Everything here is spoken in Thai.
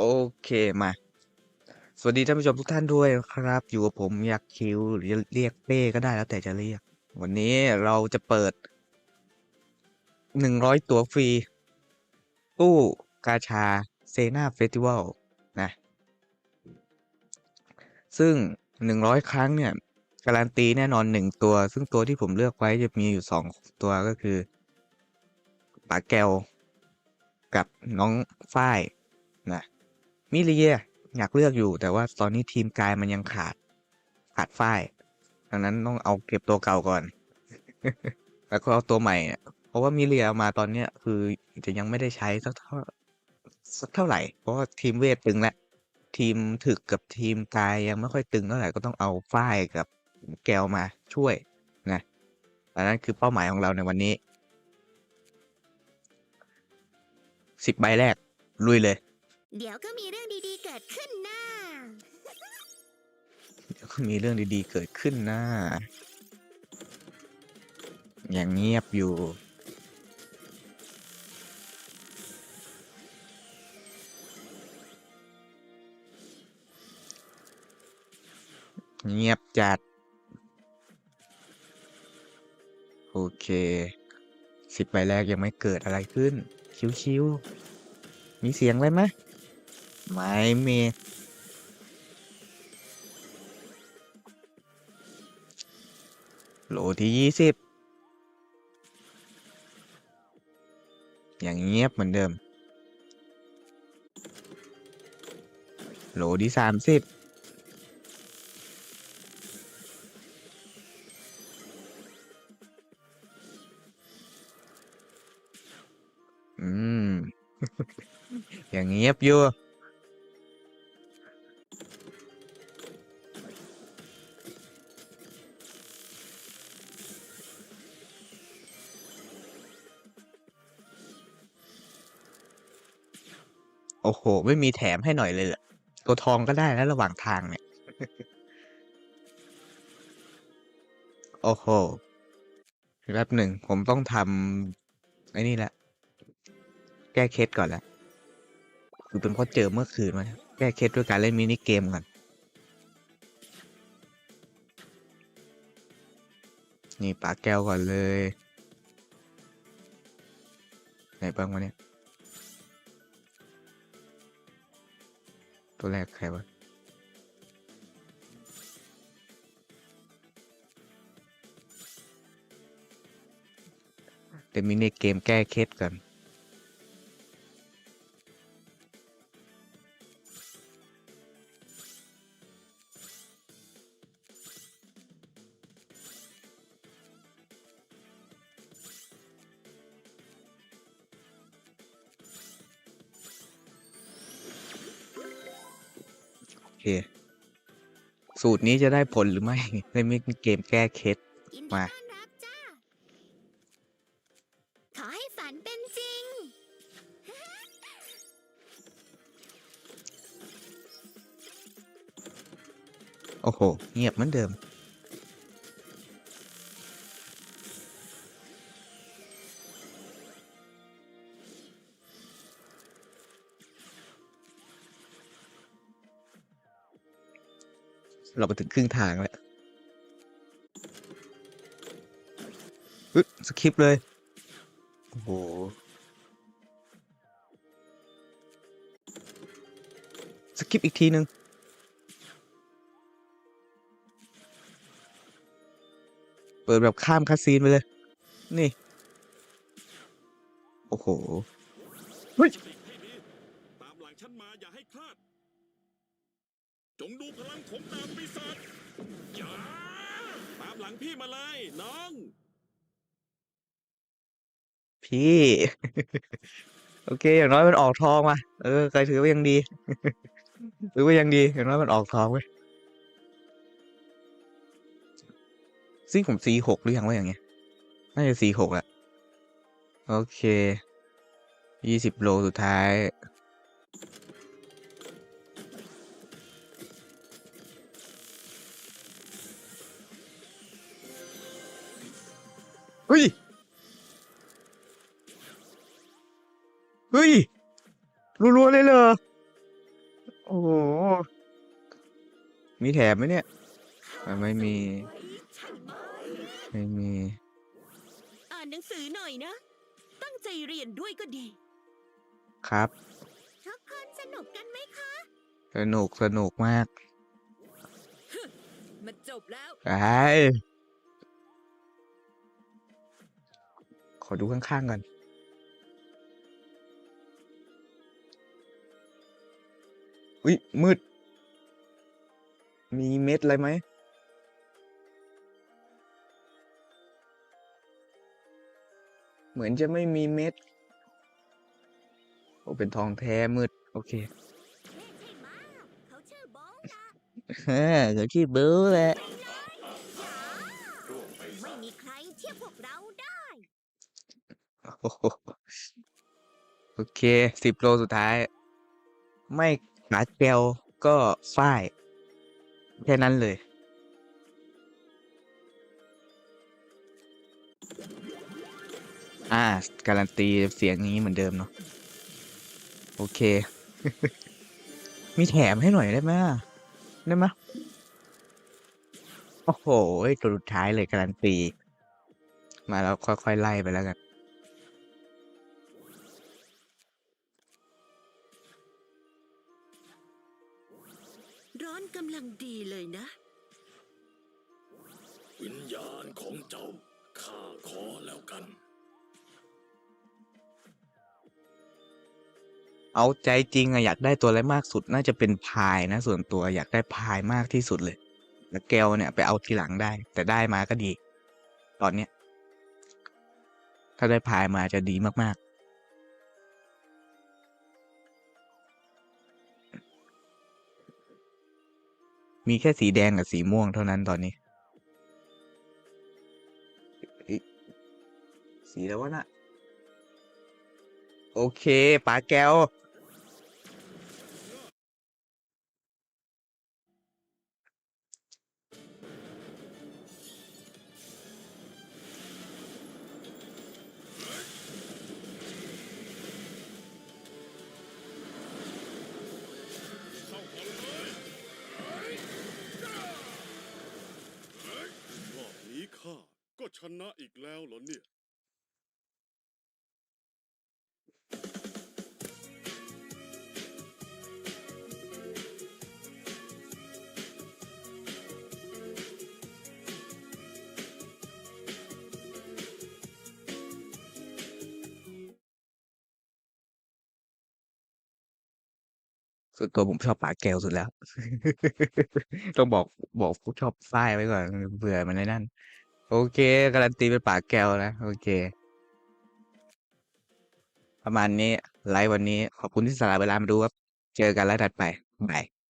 โอเคมา สวัสดีท่านผู้ชมทุกท่านด้วยครับ อยู่กับผมยักษ์คิวหรือเรียกเป้ก็ได้แล้วแต่จะเรียก วันนี้เราจะเปิดหนึ่งร้อยตั๋วฟรี ตู้กาชาเซนาเฟสติวัลนะ ซึ่งหนึ่งร้อยครั้งเนี่ย การันตีแน่นอนหนึ่งตัว ซึ่งตัวที่ผมเลือกไว้จะมีอยู่สองตัวก็คือปาแกวกับน้องฝ้ายนะ มิเลียอยากเลือกอยู่ แต่ว่าตอนนี้ทีมกายมันยังขาด ขาดฝ้ายดังนั้นต้องเอาเก็บตัวเก่าก่อน แล้วก็เอาตัวใหม่ เพราะว่ามิเลียมาตอนเนี้ย คือจะยังไม่ได้ใช้สักเท่าสักเท่าไหร่ เพราะว่าทีมเวทตึงแล้วทีมถึกกับทีมกายยังไม่ค่อยตึงเท่าไหร่ก็ต้องเอาฝ้ายกับแกวมาช่วยนะอันนั้นคือเป้าหมายของเราในวันนี้สิบใบแรก ลุยเลย เดี๋ยวก็มีเรื่องดีๆเกิดขึ้นนะเดี๋ยวก็มีเรื่องดีๆเกิดขึ้นนะอย่างเงียบอยู่ เงียบจัด โอเคสิบใบแรกยังไม่เกิดอะไรขึ้น ชิวๆมีเสียงอะไรไหม ไม่มีโหลที่ยี่สิบอย่างเงียบเหมือนเดิม โหลที่สามสิบอืม อย่างเงียบอยู่ โอ้โห ไม่มีแถมให้หน่อยเลยเหรอตัวทองก็ได้แล้วระหว่างทางเนี่ย โอ้โหแป๊บหนึ่ง ผมต้องทำไอ้นี่แหละ แก้เคล็ดก่อนละคือเป็นเพราะเจอเมื่อคืนมาแก้เคล็ดด้วยการเล่นมินิเกมก่อน นี่ปาแก้วก่อนเลย ไหนบ้างวะเนี่ย ตัวแรกใครวะเดี๋ยวมินิเกมแก้เคสกัน สูตรนี้จะได้ผลหรือไม่ในมินิเกมแก้เคล็ดยินดีมาต้อนรับจ้าขอให้ฝันเป็นจริง โอ้โห เงียบเหมือนเดิม เราไปถึงครึ่งทางแล้วอึสคิปเลย โอ้โหสคิปอีกทีหนึ่งเปิดแบบข้ามคาซีนไปเลย นี่ โอ้โหเฮ้ย ให้ดีตามหลังฉันมาอย่าให้พลาด จ งดูพลังของดาบปีศาจอย่าตามหลังพี่มาเลยน้อง พี่ โอเค อย่างน้อยมันออกทองมาเออใครถือว่ายังดี ถือว่ายังดี อย่างน้อยมันออกทองเว้ยซึ่งผมสีหกหรือยังว่าอย่างเงี้ยน่าจะสีหกแหละโอเคยี่สิบโลสุดท้าย เฮ้ย เฮ้ย รัวๆเลยเหรอ โอ้โห มีแถมไหมเนี่ยอะไม่มีใช่ไหมไม่มี อ่านหนังสือหน่อยนะ ตั้งใจเรียนด้วยก็ดี ครับ ทุกคนสนุกกันไหมคะ สนุกสนุกมากมันจบแล้ว ไป ขอดูข้างๆก่อนอุ้ยมืด มีเม็ดอะไรไหมเหมือนจะไม่มีเม็ดโอ้เป็นทองแท้มืด โอเคเท่ใช่ไหมเขาชื่อโบทนะเฮ้ยเดี๋ยวที่เบลแหละ โอเคสิบโลสุดท้าย ไม่หาเจลก็ฝ้าย แค่นั้นเลย อ่า การันตีเสียงนี้เหมือนเดิมเนาะโอเค มีแถมให้หน่อยได้ไหมได้ไหมโอ้โหตัวสุดท้ายเลยการันตี มาแล้วค่อยๆไล่ไปแล้วกัน ร้อนกำลังดีเลยนะ วิญญาณของเจ้าข้าขอแล้วกัน เอาใจจริงอะอยากได้ตัวอะไรมากสุดน่าจะเป็นพายนะ ส่วนตัวอยากได้พายมากที่สุดเลย แล้วแก้วเนี่ยไปเอาทีหลังได้ แต่ได้มาก็ดี ตอนเนี้ย ถ้าได้พายมาจะดีมาก มีแค่สีแดงกับสีม่วงเท่านั้นตอนนี้ สีแล้ววะน่ะโอเคป๋าแก้ว ชนะอีกแล้วเหรอเนี่ย ส่วนตัวผมชอบป๋าแก้วสุดแล้ว ต้องบอก บอกผู้ชอบฝ้ายไว้ก่อน เผื่อมันในนั่น โอเค การันตีเป็นปากแก้วนะ โอเค ประมาณนี้ ไลฟ์วันนี้ ขอบคุณที่สละเวลามาดูครับ เจอกันไลฟ์ถัดไปบาย